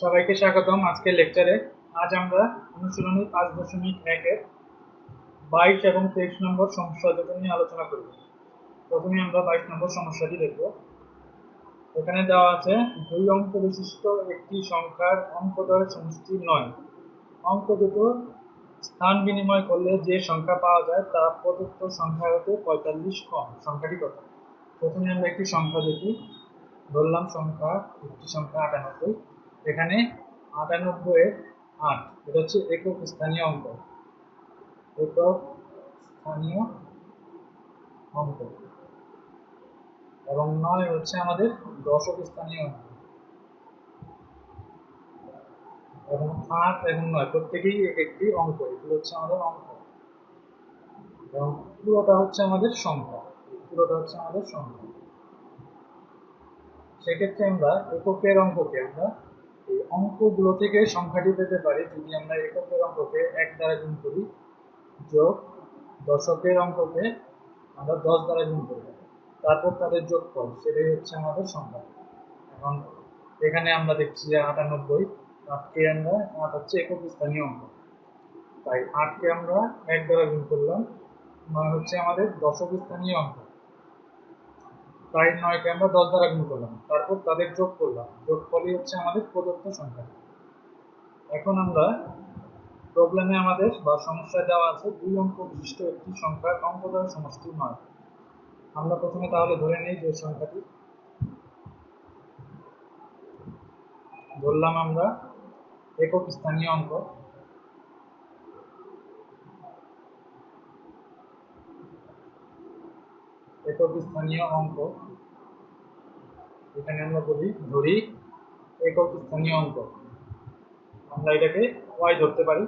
সবাইকে স্বাগতম আজকের লেকচারে আজ আমরা অনুশীলনী পাঁচ দশমিক একের বাইশ এবং তেইশ নম্বর সমস্যা দুটো নিয়ে আলোচনা করব। প্রথমে আমরা বাইশ নম্বর সমস্যাটি দেখব। এখানে দেওয়া আছে, দুই অঙ্ক বিশিষ্ট একটি সংখ্যার অঙ্কদ্বয়ের সমষ্টি নয়। অঙ্ক দুটো স্থান বিনিময় করলে যে সংখ্যা পাওয়া যায় তা প্রদত্ত সংখ্যা হতে পঁয়তাল্লিশ কম। সংখ্যাটি কত? প্রথমে আমরা একটি সংখ্যা দেখি। ধরলাম সংখ্যা, একটি সংখ্যা আটানব্বই। এখানে আটানব্বই এর আট। এটা হচ্ছে একক স্থানীয় অঙ্ক। একক স্থানীয় অঙ্ক। এবং নয় হচ্ছে আমাদের দশক স্থানীয় অঙ্ক। এবং আট এবং নয়, প্রত্যেকেই এক একটি অঙ্ক। এগুলো হচ্ছে আমাদের অঙ্ক। এবং পুরোটা হচ্ছে আমাদের সংখ্যা। পুরোটা হচ্ছে আমাদের সংখ্যা। সেক্ষেত্রে আমরা এককের অঙ্ককে আমরা এই অঙ্কগুলো থেকে সংখ্যাটি পেতে পারি। যদি আমরা এককের অঙ্ককে এক দ্বারা গুণ করি, যোগ দশকের অঙ্ককে আমরা দশ দ্বারা গুণ করব তারপর তাদের যোগ যোগফল, সেটাই হচ্ছে আমাদের সংখ্যা। এখন এখানে আমরা দেখছি যে আটানব্বই, আটকে আমরা, আট হচ্ছে একক স্থানীয় অঙ্ক। তাই আটকে আমরা এক দ্বারা গুণ করলাম, নয় হচ্ছে আমাদের দশক স্থানীয় অঙ্ক। তাই নয়কে আমরা দশ দ্বারা গুণ করলাম। তারপর তাদের যোগ করলাম। যোগ ফলই হচ্ছে আমাদের প্রদত্ত সংখ্যা। এখন আমরা প্রবলেমে আমাদের বা সমস্যায় দেওয়া আছে দুই অঙ্ক বিশিষ্ট একটি সংখ্যার অঙ্কদ্বয় সমষ্টি নয়। আমরা প্রথমে তাহলে ধরে নিই যে সংখ্যাটি। ধরলাম আমরা একক স্থানীয় অঙ্ক। একক স্থানীয় অঙ্ক। এখানে আমরা বলি, ধরি একক স্থানীয় অঙ্ক। আমরা এটাকে ওয়াই ধরতে পারি।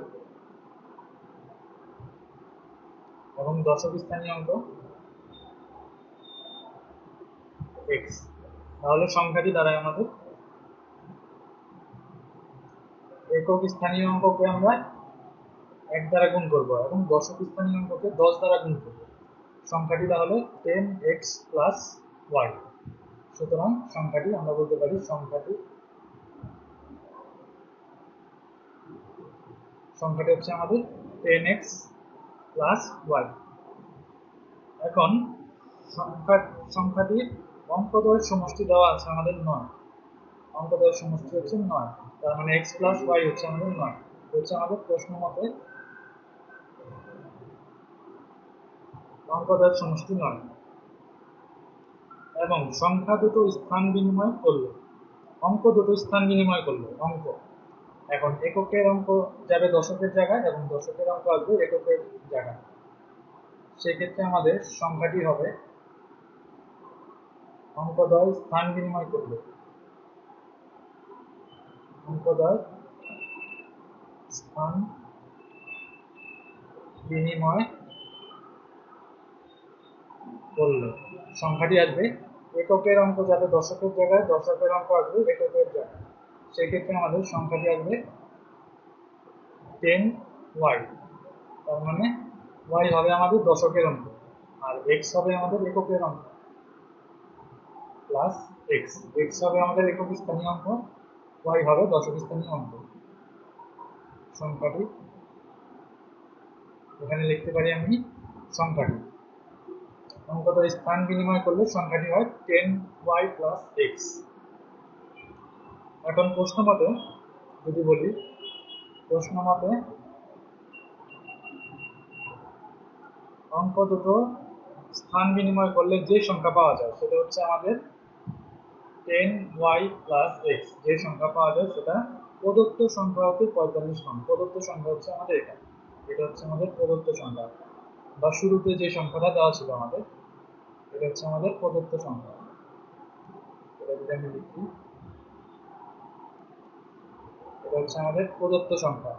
এবং দশক স্থানীয় অঙ্ক। এক্স তাহলে সংখ্যাটি দাঁড়ায় আমাদের। একক স্থানীয় অঙ্ককে আমরা এক দ্বারা গুণ করব এবং দশক স্থানীয় অঙ্ককে দশ দ্বারা গুণ করব। সংখ্যাটি তাহলে টেন এক্স প্লাস ওয়াই সুতরাং সংখ্যাটি আমরা বলতে পারি সংখ্যাটি সংখ্যাটি হচ্ছে আমাদের টেন এক্স প্লাস ওয়াই এখন সংখ্যা, সংখ্যাটির অঙ্কদ্বয়ের সমষ্টি দেওয়া আছে আমাদের নয়। অঙ্কদ্বয়ের সমষ্টি হচ্ছে নয়। তার মানে এক্স প্লাস ওয়াই হচ্ছে আমাদের নয়। হচ্ছে আমাদের প্রশ্ন মতে অঙ্কদ্বয়ের সমষ্টি নয়। এবং সংখ্যা দুটো স্থান বিনিময় করল। অঙ্ক দুটো স্থান বিনিময় করল, অঙ্ক। এখন এককের অঙ্ক যাবে দশকের জায়গায় এবং দশকের অঙ্ক আসবে এককের জায়গায়। সেক্ষেত্রে আমাদের সংখ্যাটি হবে অঙ্কদ্বয় স্থান বিনিময় করল। অঙ্কদ্বয় স্থান বিনিময় করল সংখ্যাটি আসবে, এককের অঙ্ক যাবে দশকের জায়গায়, দশকের অঙ্ক আসবে এককের জায়গায়। সেক্ষেত্রে আমাদের সংখ্যাটি আসবে টেন ওয়াই তার মানে ওয়াই হবে আমাদের দশকের অঙ্ক, আর এক্স হবে আমাদের এককের অঙ্ক প্লাস এক্স এক্স হবে আমাদের একক স্থানীয় অঙ্ক ওয়াই হবে দশক স্থানীয় অঙ্ক। সংখ্যাটি, এখানে লিখতে পারি আমি সংখ্যাটি। অঙ্কটা স্থান বিনিময় করলে সংখ্যাটি হয় টেন ওয়াই প্লাস এক্স এখন প্রশ্ন মতে যদি বলি প্রশ্ন মতে অঙ্ক দুটো স্থান বিনিময় করলে যে সংখ্যা পাওয়া যায় সেটা হচ্ছে আমাদের টেন ওয়াই প্লাস এক্স যে সংখ্যা পাওয়া যায় সেটা প্রদত্ত সংখ্যা হতে পঁয়তাল্লিশ কম প্রদত্ত সংখ্যা হচ্ছে আমাদের এটা। এটা হচ্ছে আমাদের প্রদত্ত সংখ্যা। বা শুরুতে যে সংখ্যাটা দেওয়া ছিল আমাদের এটা হচ্ছে আমাদের প্রদত্ত সংখ্যা। এটা যদি আমি লিখি, এটা হচ্ছে আমাদের প্রদত্ত সংখ্যা।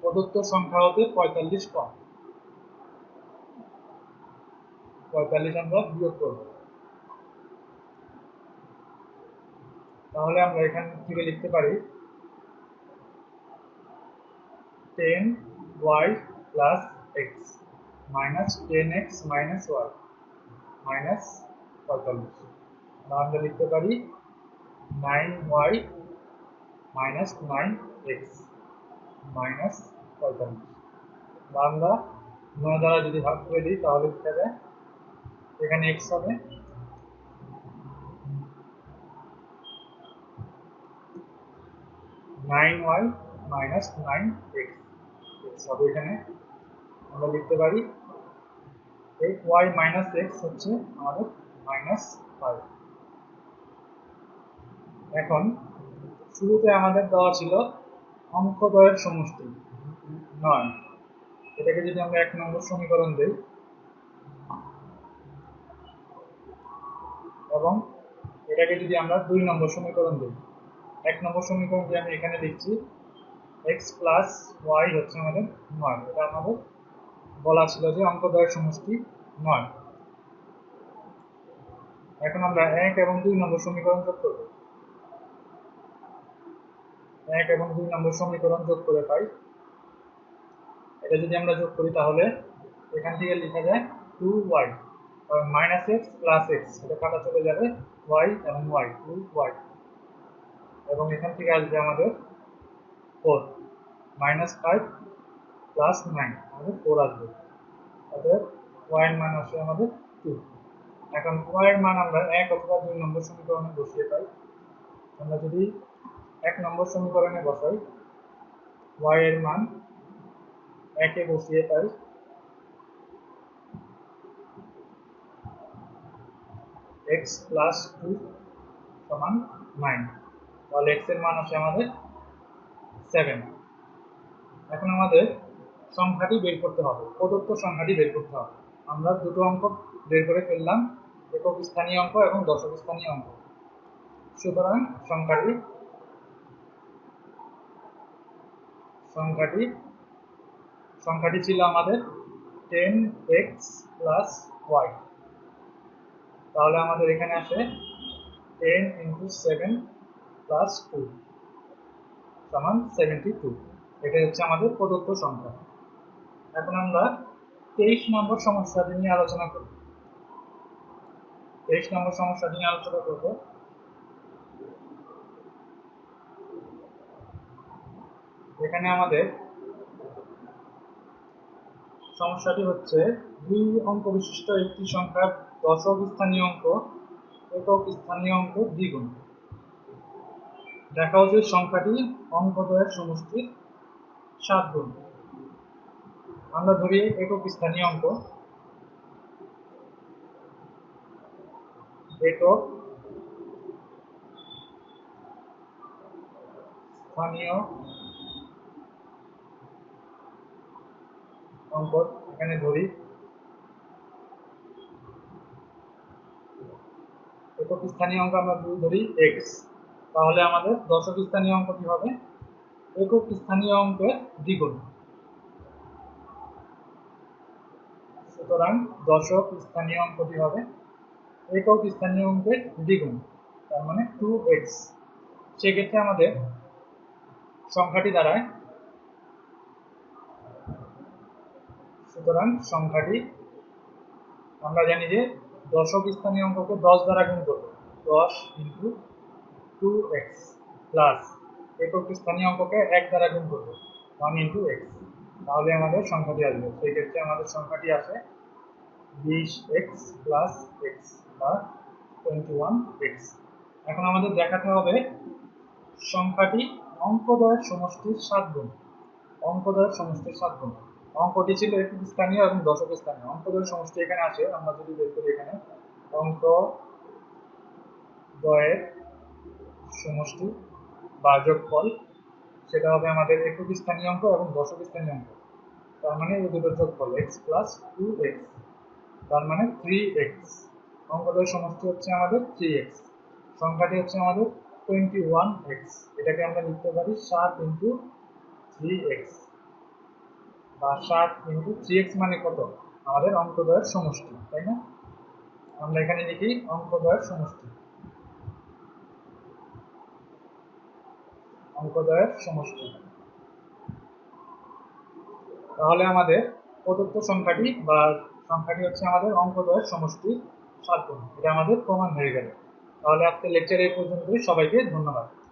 প্রদত্ত সংখ্যা হতে পঁয়তাল্লিশ কম পঁয়তাল্লিশ আমরা বিয়োগ করব। তাহলে আমরা এখান থেকে লিখতে পারি ten y plus x. Minus ten x minus y minus পঁয়তাল্লিশ আমরা লিখতে পারি nine y minus nine x minus পঁয়তাল্লিশ বা আমরা নয় দ্বারা যদি ভাগ করে দিই তাহলে দেখা যায় এখানে এক্স হবে nine y minus nine x x হবে এখানে আমরা লিখতে পারি ওয়াই মাইনাস এক্স হচ্ছে আমাদের মাইনাস ফাইভ এখন শুরুতে আমাদের দেওয়া ছিল অঙ্কদ্বয়ের সমষ্টি নয়। এটাকে যদি আমরা এক নম্বর সমীকরণ দেই এবং এটাকে যদি আমরা দুই নম্বর সমীকরণ দিই, এক নম্বর সমীকরণ যে আমি এখানে লিখছি এক্স প্লাস ওয়াই হচ্ছে আমাদের নয়। এটা আমাদের বলা ছিল যে অঙ্কদ্বয়ের সমষ্টি নয়। এখন আমরা এক এবং দুই নম্বর সমীকরণ যোগ করব। এক এবং দুই নম্বর সমীকরণ যোগ করে পাই। এটা যদি আমরা যোগ করি তাহলে এখান থেকে লেখা যায় টু ওয়াই কারণ মাইনাস এক্স প্লাস এক্স এটা কাটা চলে যাবে ওয়াই এবং ওয়াই টু ওয়াই এবং এখান থেকে আসবে আমাদের four minus five plus nine আমাদের ফোর আসবে। ওয়াই এর মান আসবে আমাদের টু এখন ওয়াই এর মান আমরা এক অথবা দুই নম্বর সমীকরণে বসিয়ে পাই। আমরা যদি এক নম্বর সমীকরণে বসাই ওয়াই এর মান একে বসিয়ে পাই। এক্স প্লাস টু সমান নাইন তাহলে এক্সের মান আসে আমাদের সেভেন এখন আমাদের সংখ্যাটি বের করতে হবে, প্রদত্ত সংখ্যাটি বের করতে হবে। আমরা দুটো অঙ্ক বের করে ফেললাম, একক স্থানীয় অঙ্ক এবং দশক স্থানীয় অঙ্ক। সুতরাং সংখ্যাটি সংখ্যাটি সংখ্যাটি ছিল আমাদের টেন এক্স প্লাস ওয়াই। তাহলে আমাদের এখানে আসে ten into seven plus two সমান সেভেন্টি টু। এটা হচ্ছে আমাদের প্রদত্ত সংখ্যা। এখন আমরা তেইশ নম্বর সমস্যাটি নিয়ে আলোচনা করব। তেইশ নম্বর সমস্যাটি নিয়ে আলোচনা করব। এখানে আমাদের সমস্যাটি হচ্ছে দুই অঙ্ক বিশিষ্ট একটি সংখ্যার দশক স্থানীয় অঙ্ক, একক স্থানীয় অঙ্ক দ্বিগুণ। দেখা যে সংখ্যাটি অঙ্কদ্বয়ের সমষ্টির সাত গুণ। আমরা ধরি একক স্থানীয় অঙ্ক। একক স্থানীয় অঙ্ক এখানে ধরি। একক স্থানীয় অঙ্ক আমরা ধরি এক্স তাহলে আমাদের দশক স্থানীয় অঙ্ক কি হবে? একক স্থানীয় অঙ্কের দ্বিগুণ। সুতরাং দশক স্থানীয় অঙ্কটি হবে? একক স্থানীয় অঙ্কের দ্বিগুণ, তার মানে টু এক্স সেক্ষেত্রে আমাদের সংখ্যাটি দাঁড়ায়। সুতরাং সংখ্যাটি আমরা জানি যে দশক স্থানীয় অঙ্ককে দশ দ্বারা গুণ করব। দশ ইন্টু টু এক্স প্লাস একক স্থানীয় অঙ্ককে এক দ্বারা গুণ করব। ওয়ান ইন্টু এক্স তাহলে আমাদের সংখ্যাটি আসবে। সেই ক্ষেত্রে আমাদের সংখ্যাটি আসে বিশ এক্স প্লাস এক্স বা টোয়েন্টি ওয়ান এক্স এখন আমাদের দেখাতে হবে সংখ্যাটি অঙ্কদ্বয়ের সমষ্টির সাত গুণ। অঙ্কদ্বয়ের সমষ্টির সাত গুণ। অঙ্কটি ছিল একটি স্থানীয় এবং দশক স্থানীয়। অঙ্কদ্বয়ের সমষ্টি এখানে আছে, আমরা যদি বের করি এখানে অঙ্ক দ্বয়ের সমষ্টি বা যোগফল সেটা হবে আমাদের একক স্থানীয় অঙ্ক এবং দশক স্থানীয় অঙ্ক। তার মানে এই দুটোর যোগফল এক্স প্লাস টু এক্স তার মানে থ্রি এক্স অঙ্কদ্বয়ের সমষ্টি হচ্ছে আমাদের থ্রি এক্স সংখ্যাটি হচ্ছে আমাদের টোয়েন্টি ওয়ান এক্স এটাকে আমরা লিখতে পারি সাত ইন্টু থ্রি এক্স বা সাত ইন্টু থ্রি এক্স মানে কত? আমাদের অঙ্কদ্বয়ের সমষ্টি, তাই না? আমরা এখানে লিখি অঙ্কদ্বয়ের সমষ্টি। অঙ্কদ্বয়ের সমষ্টি। তাহলে আমাদের প্রদত্ত সংখ্যাটি বা সংখ্যাটি হচ্ছে আমাদের অঙ্কদ্বয়ের সমষ্টি সাত গুণ। এটা আমাদের প্রমাণ হয়ে গেল। তাহলে আজকে লেকচার এই পর্যন্তই। সবাইকে ধন্যবাদ।